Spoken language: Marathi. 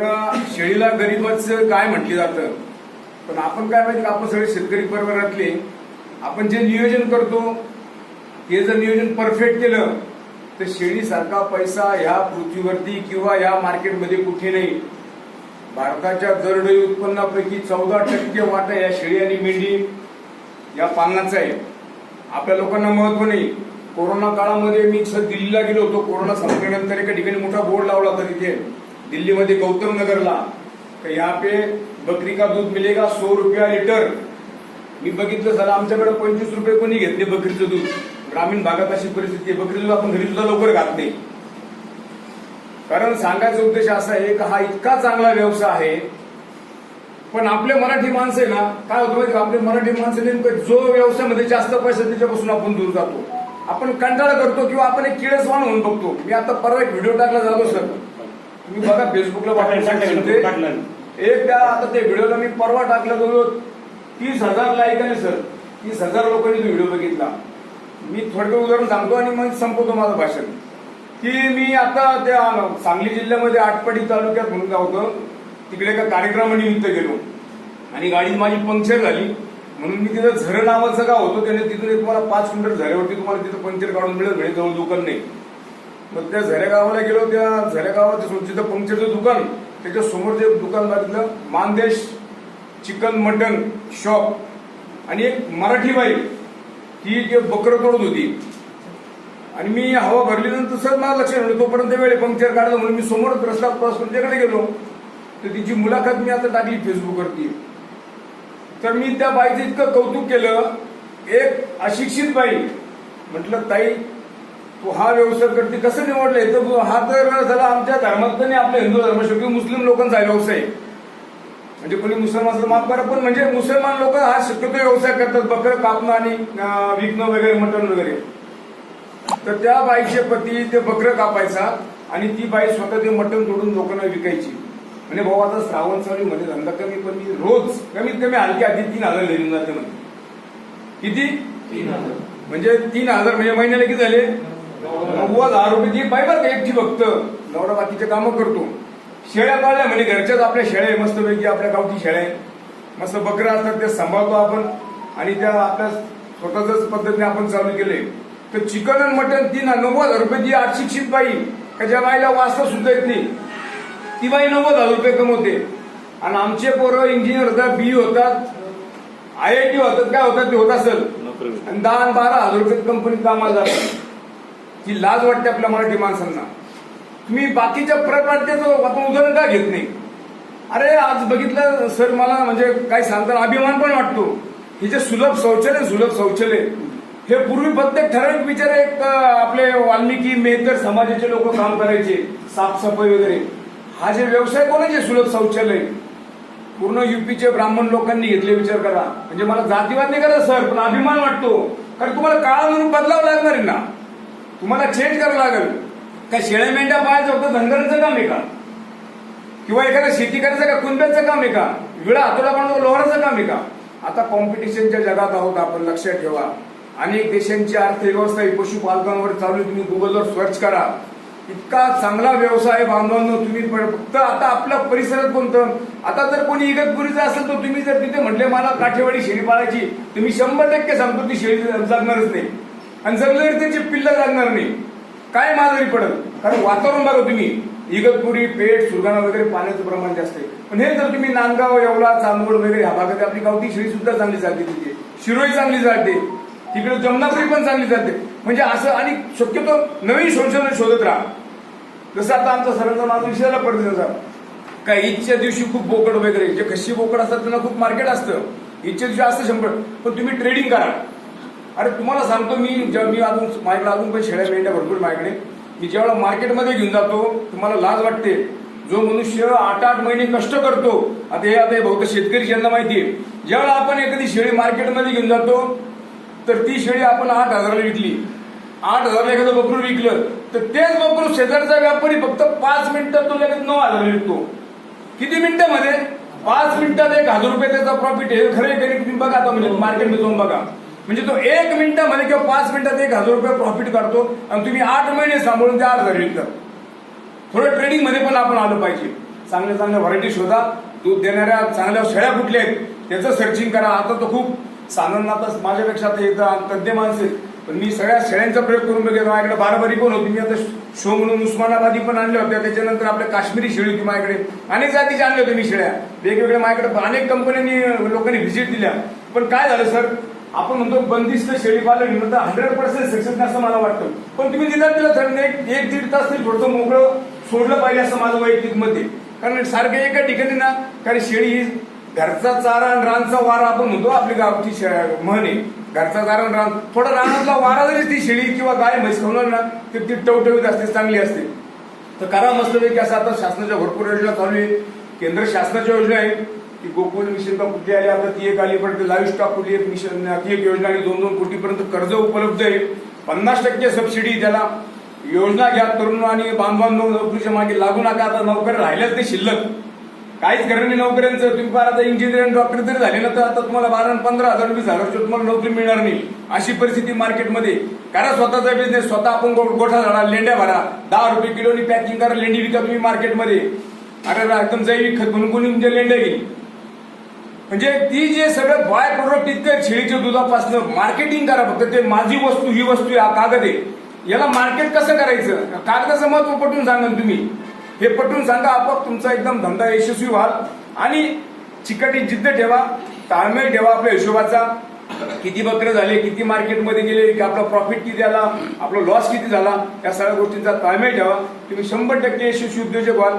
तर शेळीला गरीबच काय म्हटलं जातं? पण आपण काय माहिती आपण सगळे शेतकरी परिवारातले आपण जे नियोजन करतो हे जर नियोजन परफेक्ट केलं तर शेळीसारखा पैसा ह्या पृथ्वीवरती किंवा या मार्केटमध्ये कुठे नाही. भारताच्या दरडोई उत्पन्नापैकी चौदा टक्के वाटा या शेळी आणि मेंढी या पालनाचा आहे. आपल्या लोकांना महत्त्व नाही. कोरोना काळामध्ये मी दिल्लीला गेलो होतो. कोरोना संपल्यानंतर एका ठिकाणी मोठा बोर्ड लावला होता तिथे. दिल्लीमध्ये गौतम नगरला तर यहाँ पे बकरी का दूध मिलेगा सौ रुपया लिटर. मी बघितलं झालं आमच्याकडे पंचवीस रुपये कोणी घेतले बकरीचं दूध? ग्रामीण भागात अशी परिस्थिती आहे बकरीचं दूध आपण घरी सुद्धा लवकर घात नाही. कारण सांगायचा उद्देश असा आहे की हा इतका चांगला व्यवसाय आहे. पण आपले मराठी माणसं आहे ना काय होतं माहिती आपले मराठी माणसं नेमकं जो व्यवसायामध्ये जास्त पैसा त्याच्यापासून आपण दूर जातो. आपण कंटाळा करतो किंवा आपण एक किळसवान होऊन बघतो. मी आता परवा एक व्हिडिओ टाकला झालो सर. तुम्ही बघा फेसबुकला पाठवून एक त्या आता ते व्हिडिओला मी परवा टाकला जवळ तीस हजार लाईक आले सर तीस हजार लोकांनी तो व्हिडिओ बघितला. मी थोडक्यात उदाहरण सांगतो आणि मग संपवतो माझं भाषण. की मी आता त्या सांगली जिल्ह्यामध्ये आटपाडी तालुक्यात म्हणून गाव होतं. तिकडे एका कार्यक्रमानिमित्त गेलो. आणि गाडी माझी पंक्चर झाली. म्हणून मी तिथं झरं नावाचं गाव होतं. त्याने तिथून एक तुम्हाला पाच मिनिट झऱ्यावरती तुम्हाला तिथं पंक्चर काढून मिळेल. म्हणजे जवळ दुकान नाही. मग त्या झऱ्या गावाला गेलो त्या झऱ्या गावात तिथं पंक्चरचं दुकान त्याच्यासमोर जे दुकान बघितलं मानदेश चिकन मटन शॉप आणि एक मराठी बाई ती जे बकरं तोडत होती. आणि मी हवा भरल्यानंतर सर मला लक्षात आलं तोपर्यंत वेळे पंक्चर काढलं म्हणून मी समोर रस्ता क्रॉस करून त्याकडे गेलो. तर तिची मुलाखत मी आता टाकली फेसबुकवरती. तर मी त्या बाईचं इतकं कौतुक केलं एक अशिक्षित बाई म्हटलं ताई तू हा व्यवसाय करते कसं निवडलंय? तर तू हा तर झाला आमच्या धर्मात नाही आपल्या हिंदू धर्म शेवटी मुस्लिम लोकांचा व्यवसाय. म्हणजे कोणी मुसलमान माफ करा पण म्हणजे मुसलमान लोक हा शक्यतो व्यवसाय करतात बकरं कापणं आणि विकणं वगैरे मटण वगैरे. तर त्या बाईचे पती ते बकरं कापायचा आणि ती बाई स्वतः ते मटण तोडून लोकांना विकायची. म्हणजे भाऊ आता श्रावण चालू मध्ये धंदा कमी पण मी रोज कमीत कमी हलकी आधी तीन हजार लिहून जाते म्हणजे किती? म्हणजे तीन हजार म्हणजे महिन्याला किती झाले? नव्वद हजार रुपये ती बाई बरं एकटी फक्त. नवरा बाकीचे कामं करतो. शेळ्या पाळल्या म्हणजे घरच्याच आपल्या शेळ्या आहे मस्तपैकी आपल्या गावठी शेळ्या आहे. मस्त बकरं असतात ते सांभाळतो आपण. आणि त्या आपल्या स्वतःच पद्धतीने आपण चालू केले. तर चिकन आणि मटन तीन नव्वद हजार रुपये ती अशिक्षित बाई. का ज्या बाईला वाचता सुद्धा येत नाही. ती बाई नव्वद हजार रुपये कमवते. आणि आमचे पोरं इंजिनियर होतात बी होतात आय आय टी होतात काय होतात ते होत असेल. आणि दहा आणि बारा हजार रुपये कंपनीत कामाला जातात ही लाज वाटते आपल्या मराठी माणसांना. तुम्ही बाकीच्या प्रकारचं आपण उदाहरण का घेत नाही? अरे आज बघितलं सर मला म्हणजे काय सांगताना अभिमान पण वाटतो. हे जे सुलभ शौचालय सुलभ शौचालय हे पूर्वी प्रत्येक ठराविक विचार एक आपले वाल्मिकी मेहतर समाजाचे लोक काम करायचे साफसफाई वगैरे. हा जे व्यवसाय कोणाचे सुलभ शौचालय? पूर्ण युपीचे ब्राह्मण लोकांनी घेतले विचार करा. म्हणजे मला जातीवाद नाही करा सर पण अभिमान वाटतो. कारण तुम्हाला काळानुरूप बदलावं लागणार आहे ना. तुम्हाला चेंज करावं लागेल. काय शेळ्या मेंढ्या पाहायचं होतं धनगरांचं काम आहे का? किंवा एखाद्या शेती करायचं का कुंब्याचं काम आहे का? विळा हातोडा बनवतो लोहराचं काम आहे का? आता कॉम्पिटिशनच्या जगात आहोत आपण लक्षात ठेवा. अनेक देशांची अर्थव्यवस्था ही पशुपालकांवर चालू तुम्ही गुगलवर सर्च करा. इतका चांगला व्यवसाय बांधवांनो. तुम्ही पण- फक्त आता आपल्या परिसरात कोणतं? आता जर कोणी इगतपुरीचं असेल तर तुम्ही जर तिथे म्हटले मला काठेवाडी शेळी पाळायची तर मी शंभर टक्के सांगतो ती शेळी जगणारच नाही. आणि जगलं त्यांची त्याची पिल्ल लागणार नाही काय माजरी पडत कारण वातावरण बघा तुम्ही इगतपुरी पेठ सुरगाणा वगैरे पाण्याचं प्रमाण जास्त आहे. पण हे जर तुम्ही नांदगाव येवला चांदवड वगैरे ह्या भागात आपली गावठी शिळी सुद्धा चांगली चालते तिथे. शिरोई चांगली चालते तिकडे जमनापुरी पण चांगली चालते म्हणजे असं आणि शक्यतो नवीन संशोधन शोधत राहा. जसं आता आमचा सरांचा माझा विषयाला पडतो त्याचा. काय ईदच्या दिवशी खूप बोकड वगैरे जे खशी बोकड असतात त्यांना खूप मार्केट असतं. ईदच्या दिवशी असतं शंभर. पण तुम्ही ट्रेडिंग करा. अरे तुम्हाला सांगतो मी जेव्हा मी अजून माझ्याकडे अजून पण शेळ्या मेंढ्या भरपूर माझ्याकडे. मी जेव्हा मार्केटमध्ये घेऊन जातो तुम्हाला लाज वाटते. जो मनुष्य आठ आठ महिने कष्ट करतो आता हे आता हे बहुतेक शेतकरी ज्यांना माहिती आहे ज्यावेळेला आपण एखादी शेळी मार्केटमध्ये घेऊन जातो तर ती शेळी आपण आठ हजाराला विकली. आठ हजारला एखादं बकरू विकलं तर तेच बकरू शेजारचा व्यापारी फक्त पाच मिनिटात तो लगेच नऊ हजार विकतो. किती मिनिटामध्ये? पाच मिनिटात एक हजार रुपये त्याचा प्रॉफिट आहे. खरं आहे तुम्ही बघा आता म्हणजे मार्केटमध्ये जाऊन बघा. म्हणजे तो एक मिनिटामध्ये किंवा पाच मिनिटात एक हजार रुपये प्रॉफिट काढतो आणि तुम्ही आठ महिने सांभाळून ते आठ हजार विकतात थोडं ट्रेडिंगमध्ये पण आपण आलं पाहिजे. चांगल्या चांगल्या व्हरायटी शोधा. दूध देणाऱ्या चांगल्या शेळ्या कुठल्या आहेत त्याचं सर्चिंग करा. आता तर खूप सानंदातच माझ्यापेक्षा आता येतं तज्ञ माणसे पण मी सगळ्या शेळ्यांचा प्रयोग करून बघितला. माझ्याकडे बाराबारी पण होती? मी आता शो म्हणून उस्मानाबादी पण आणल्या होत्या. त्याच्यानंतर आपल्या काश्मीरी शेळी होती माझ्याकडे. अनेक जातीच्या आणल्या होत्या मी शेळ्या. वेगवेगळ्या माझ्याकडे अनेक कंपन्यांनी लोकांनी व्हिजिट दिल्या. पण काय झालं सर आपण म्हणतो बंदिस्त शेळी पालन म्हणतो हंड्रेड पर्सेंट सक्सेस असं मला वाटतं. पण तुम्ही दिला तिला सर एक एक दीड तास तरी थोडंसं मोकळं सोडलं पाहिजे असं माझं वैयक्तिक मत आहे कारण सारखं एका ठिकाणी ना कारण शेळी ही घरचा चारा आणि रानचा वारा आपण म्हणतो आपली गावची शे- म्हण. आहे घरचा चारा आणि रान थोडा रानातला वारा जरी ती शेळी किंवा गाय म्हैस खावणार ना तर ती टवटवीत असते चांगली असते. तर करा मस्तपैकी असं आता शासनाच्या भरपूर योजना चालू आहे. केंद्र शासनाच्या योजना आहे की गोकुळ मिशन का कुठली आली आता ती एक आली पण लाईव्ह स्टॉक कुठली एक मिशन ती एक योजना आणि दोन दोन कोटीपर्यंत कर्ज उपलब्ध आहे. पन्नास टक्के सबसिडी त्याला योजना घ्या तरुण आणि बांधवांनो नोकरीच्या मागे लागू नका आता नोकरी राहिल्याच ते शिल्लक. काहीच खरं नाही नोकऱ्यांचं तुम्ही फार आता इंजिनियर आणि डॉक्टर जरी झाले ना तर आता तुम्हाला बारा पंधरा हजार वीस हजार तुम्हाला नोकरी मिळणार नाही. अशी परिस्थिती मार्केटमध्ये करा स्वतःचा बिझनेस स्वतः आपण गो- गोठा झाडा लेंड्या भरा. दहा रुपये किलोनी पॅकिंग करा लेंडी विका तुम्ही मार्केटमध्ये अरे एकदम जैविक खत म्हणून कोणी तुमच्या लेंड्या घेईल. म्हणजे ती जे सगळं बाय प्रोडक्ट इतकं शेळीच्या दुधापासून मार्केटिंग करा फक्त ते माझी वस्तू ही वस्तू आहे, हा कागद आहे. याला मार्केट कसं करायचं? कागदाचं महत्त्व पटवून सांगा तुम्ही. हे पटवून सांगा आपोआप तुमचा एकदम धंदा यशस्वी व्हाल. आणि चिकटी जिद्द ठेवा ताळमेळ ठेवा आपल्या हिशोबाचा. किती बकरे झाले किती मार्केटमध्ये गेले की आपला प्रॉफिट किती आला आपला लॉस किती झाला या सगळ्या गोष्टींचा ताळमेळ ठेवा. तुम्ही शंभर टक्के यशस्वी उद्योजक व्हाल.